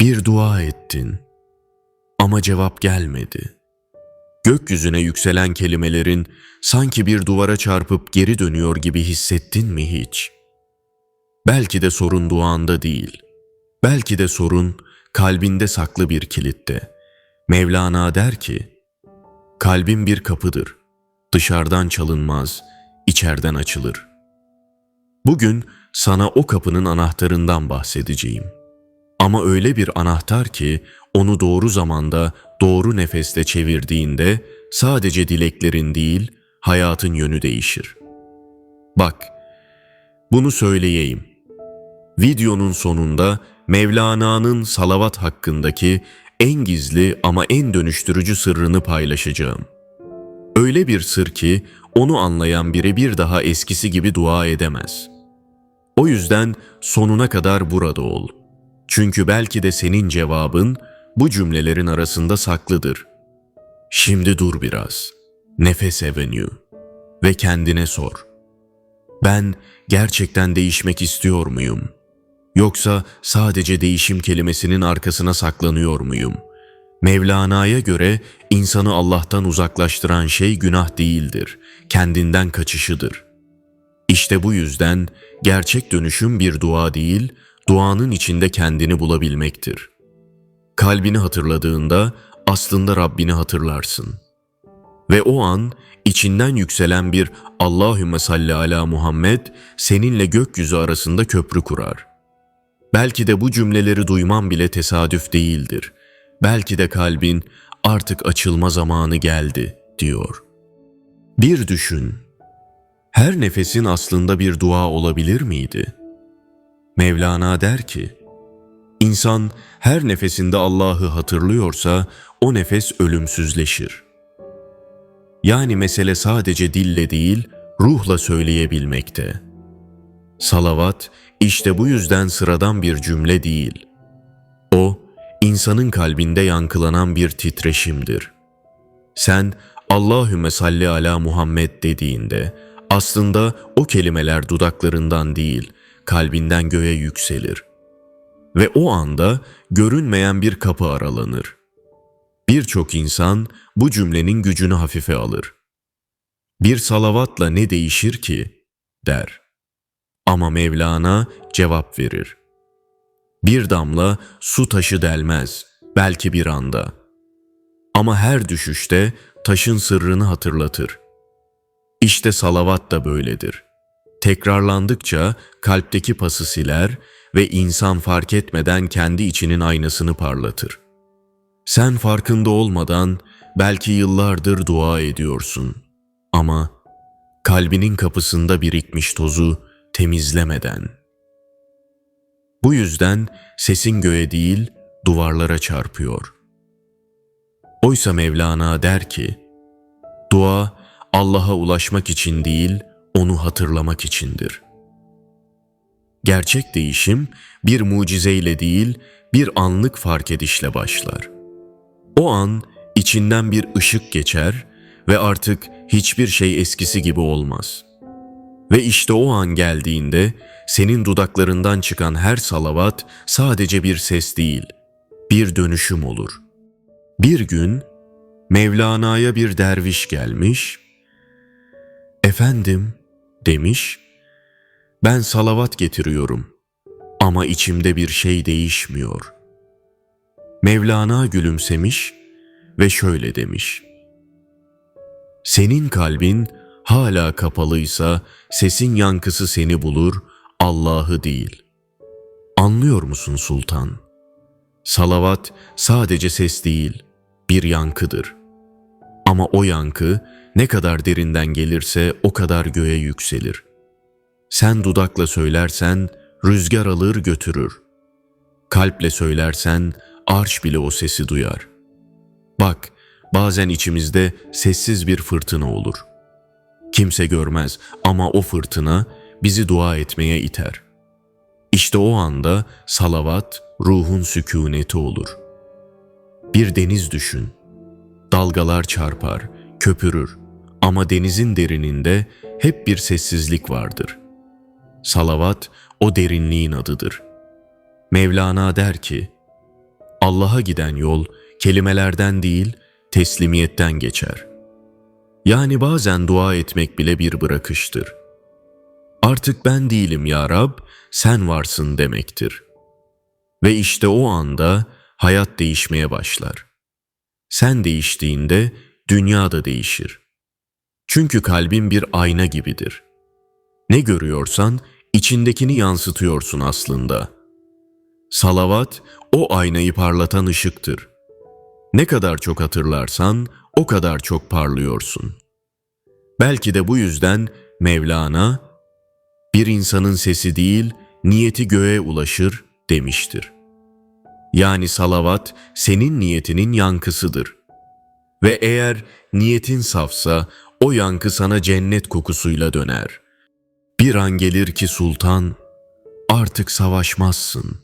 Bir dua ettin ama cevap gelmedi. Gökyüzüne yükselen kelimelerin sanki bir duvara çarpıp geri dönüyor gibi hissettin mi hiç? Belki de sorun duanda değil. Belki de sorun kalbinde saklı bir kilitte. Mevlana der ki, Kalbim bir kapıdır. Dışarıdan çalınmaz, içeriden açılır. Bugün sana o kapının anahtarından bahsedeceğim. Ama öyle bir anahtar ki onu doğru zamanda, doğru nefeste çevirdiğinde sadece dileklerin değil, hayatın yönü değişir. Bak, bunu söyleyeyim. Videonun sonunda Mevlana'nın salavat hakkındaki en gizli ama en dönüştürücü sırrını paylaşacağım. Öyle bir sır ki onu anlayan biri bir daha eskisi gibi dua edemez. O yüzden sonuna kadar burada ol. Çünkü belki de senin cevabın bu cümlelerin arasında saklıdır. Şimdi dur biraz. Nefes Avenue ve kendine sor. Ben gerçekten değişmek istiyor muyum? Yoksa sadece değişim kelimesinin arkasına saklanıyor muyum? Mevlana'ya göre insanı Allah'tan uzaklaştıran şey günah değildir, kendinden kaçışıdır. İşte bu yüzden gerçek dönüşüm bir dua değil, duanın içinde kendini bulabilmektir. Kalbini hatırladığında aslında Rabbini hatırlarsın. Ve o an içinden yükselen bir Allahümme salli ala Muhammed seninle gökyüzü arasında köprü kurar. Belki de bu cümleleri duyman bile tesadüf değildir. Belki de kalbin artık açılma zamanı geldi diyor. Bir düşün. Her nefesin aslında bir dua olabilir miydi? Mevlana der ki, İnsan her nefesinde Allah'ı hatırlıyorsa o nefes ölümsüzleşir. Yani mesele sadece dille değil, ruhla söyleyebilmekte. Salavat işte bu yüzden sıradan bir cümle değil. O, insanın kalbinde yankılanan bir titreşimdir. Sen Allahümme salli ala Muhammed dediğinde aslında o kelimeler dudaklarından değil, kalbinden göğe yükselir. Ve o anda görünmeyen bir kapı aralanır. Birçok insan bu cümlenin gücünü hafife alır. Bir salavatla ne değişir ki? der. Ama Mevlana cevap verir. Bir damla su taşı delmez, belki bir anda. Ama her düşüşte taşın sırrını hatırlatır. İşte salavat da böyledir. Tekrarlandıkça kalpteki pası siler ve insan fark etmeden kendi içinin aynasını parlatır. Sen farkında olmadan belki yıllardır dua ediyorsun ama kalbinin kapısında birikmiş tozu temizlemeden. Bu yüzden sesin göğe değil duvarlara çarpıyor. Oysa Mevlana der ki, dua Allah'a ulaşmak için değil, onu hatırlamak içindir. Gerçek değişim bir mucizeyle değil, bir anlık fark edişle başlar. O an içinden bir ışık geçer ve artık hiçbir şey eskisi gibi olmaz. Ve işte o an geldiğinde senin dudaklarından çıkan her salavat sadece bir ses değil, bir dönüşüm olur. Bir gün Mevlana'ya bir derviş gelmiş, "Efendim," demiş, "ben salavat getiriyorum ama içimde bir şey değişmiyor." Mevlana gülümsemiş ve şöyle demiş: Senin kalbin hala kapalıysa sesin yankısı seni bulur, Allah'ı değil. Anlıyor musun sultan? Salavat sadece ses değil, bir yankıdır. Ama o yankı ne kadar derinden gelirse o kadar göğe yükselir. Sen dudakla söylersen rüzgar alır götürür. Kalple söylersen arş bile o sesi duyar. Bak, bazen içimizde sessiz bir fırtına olur. Kimse görmez ama o fırtına bizi dua etmeye iter. İşte o anda salavat ruhun sükuneti olur. Bir deniz düşün. Dalgalar çarpar, köpürür ama denizin derininde hep bir sessizlik vardır. Salavat o derinliğin adıdır. Mevlana der ki, Allah'a giden yol kelimelerden değil, teslimiyetten geçer. Yani bazen dua etmek bile bir bırakıştır. Artık ben değilim ya Rab, sen varsın demektir. Ve işte o anda hayat değişmeye başlar. Sen değiştiğinde dünya da değişir. Çünkü kalbin bir ayna gibidir. Ne görüyorsan içindekini yansıtıyorsun aslında. Salavat o aynayı parlatan ışıktır. Ne kadar çok hatırlarsan o kadar çok parlıyorsun. Belki de bu yüzden Mevlana bir insanın sesi değil niyeti göğe ulaşır demiştir. Yani salavat senin niyetinin yankısıdır. Ve eğer niyetin safsa o yankı sana cennet kokusuyla döner. Bir an gelir ki sultan artık savaşmazsın.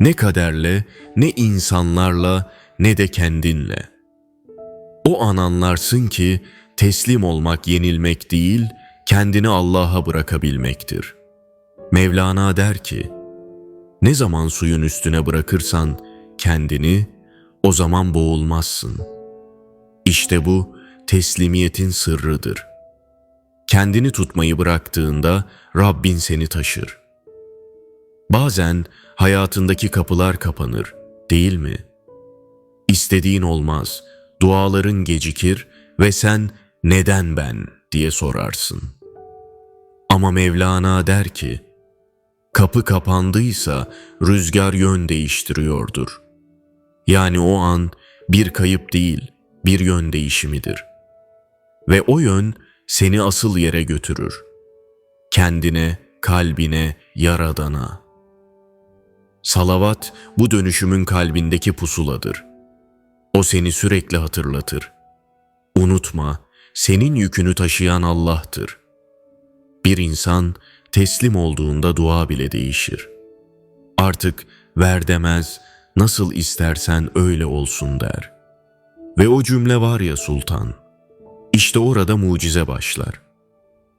Ne kaderle, ne insanlarla, ne de kendinle. O an anlarsın ki teslim olmak yenilmek değil, kendini Allah'a bırakabilmektir. Mevlana der ki, ne zaman suyun üstüne bırakırsan kendini, o zaman boğulmazsın. İşte bu teslimiyetin sırrıdır. Kendini tutmayı bıraktığında Rabbin seni taşır. Bazen hayatındaki kapılar kapanır, değil mi? İstediğin olmaz, duaların gecikir ve sen neden ben diye sorarsın. Ama Mevlana der ki, kapı kapandıysa rüzgar yön değiştiriyordur. Yani o an bir kayıp değil, bir yön değişimidir. Ve o yön seni asıl yere götürür. Kendine, kalbine, yaradana. Salavat bu dönüşümün kalbindeki pusuladır. O seni sürekli hatırlatır. Unutma, senin yükünü taşıyan Allah'tır. Bir insan teslim olduğunda dua bile değişir. Artık ver demez, nasıl istersen öyle olsun der. Ve o cümle var ya sultan, işte orada mucize başlar.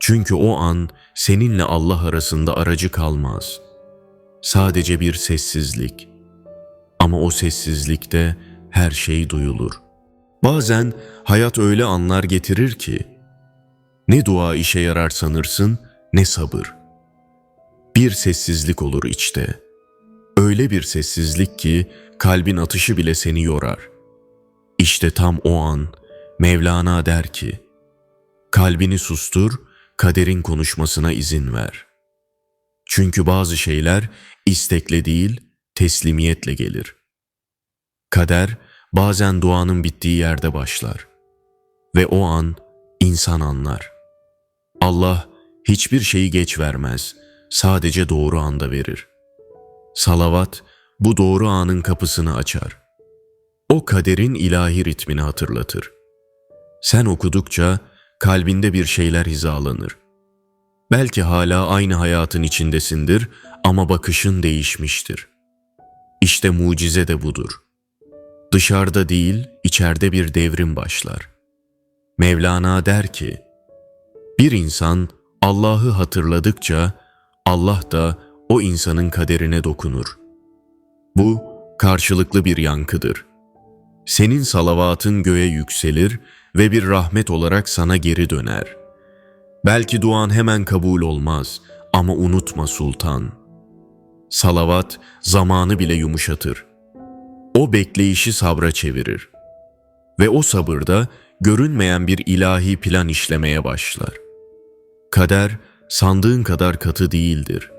Çünkü o an seninle Allah arasında aracı kalmaz. Sadece bir sessizlik. Ama o sessizlikte her şey duyulur. Bazen hayat öyle anlar getirir ki, ne dua işe yarar sanırsın, ne sabır. Bir sessizlik olur içte. Öyle bir sessizlik ki kalbin atışı bile seni yorar. İşte tam o an Mevlana der ki, kalbini sustur, kaderin konuşmasına izin ver. Çünkü bazı şeyler istekle değil, teslimiyetle gelir. Kader bazen duanın bittiği yerde başlar. Ve o an insan anlar. Allah hiçbir şeyi geç vermez, sadece doğru anda verir. Salavat bu doğru anın kapısını açar. O kaderin ilahi ritmini hatırlatır. Sen okudukça kalbinde bir şeyler hizalanır. Belki hala aynı hayatın içindesindir ama bakışın değişmiştir. İşte mucize de budur. Dışarıda değil, içeride bir devrim başlar. Mevlana der ki, bir insan Allah'ı hatırladıkça Allah da o insanın kaderine dokunur. Bu karşılıklı bir yankıdır. Senin salavatın göğe yükselir ve bir rahmet olarak sana geri döner. Belki duan hemen kabul olmaz ama unutma sultan. Salavat zamanı bile yumuşatır. O bekleyişi sabra çevirir. Ve o sabırda görünmeyen bir ilahi plan işlemeye başlar. Kader sandığın kadar katı değildir.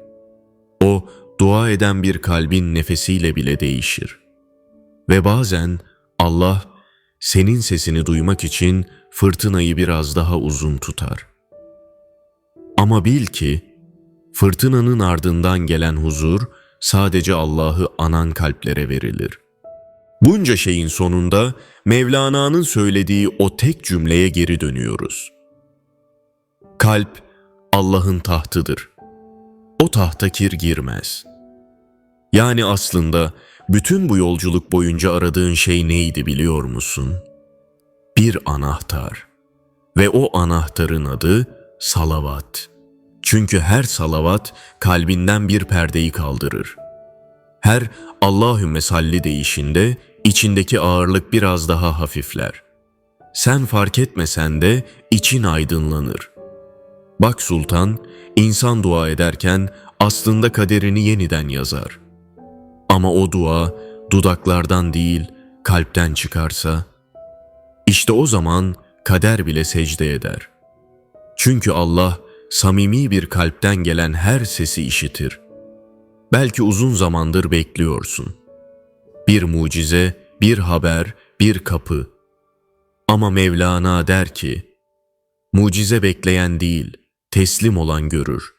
O dua eden bir kalbin nefesiyle bile değişir. Ve bazen Allah senin sesini duymak için fırtınayı biraz daha uzun tutar. Ama bil ki fırtınanın ardından gelen huzur sadece Allah'ı anan kalplere verilir. Bunca şeyin sonunda Mevlana'nın söylediği o tek cümleye geri dönüyoruz. Kalp Allah'ın tahtıdır. O tahta kir girmez. Yani aslında bütün bu yolculuk boyunca aradığın şey neydi biliyor musun? Bir anahtar. Ve o anahtarın adı salavat. Çünkü her salavat kalbinden bir perdeyi kaldırır. Her Allahümme salli deyişinde içindeki ağırlık biraz daha hafifler. Sen fark etmesen de için aydınlanır. Bak sultan, insan dua ederken aslında kaderini yeniden yazar. Ama o dua dudaklardan değil kalpten çıkarsa, işte o zaman kader bile secde eder. Çünkü Allah samimi bir kalpten gelen her sesi işitir. Belki uzun zamandır bekliyorsun. Bir mucize, bir haber, bir kapı. Ama Mevlana der ki, mucize bekleyen değil, teslim olan görür.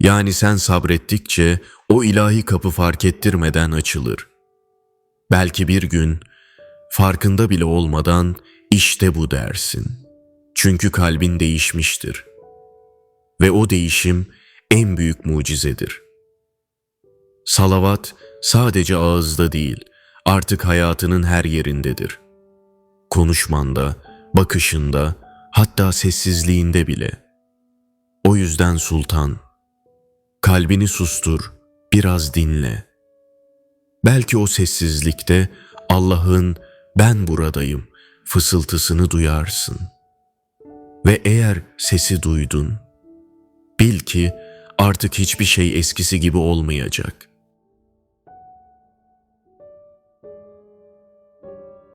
Yani sen sabrettikçe o ilahi kapı fark ettirmeden açılır. Belki bir gün farkında bile olmadan işte bu dersin. Çünkü kalbin değişmiştir. Ve o değişim en büyük mucizedir. Salavat sadece ağızda değil, artık hayatının her yerindedir. Konuşmanda, bakışında, hatta sessizliğinde bile. O yüzden sultan, kalbini sustur, biraz dinle. Belki o sessizlikte Allah'ın ben buradayım fısıltısını duyarsın. Ve eğer sesi duydun, bil ki artık hiçbir şey eskisi gibi olmayacak.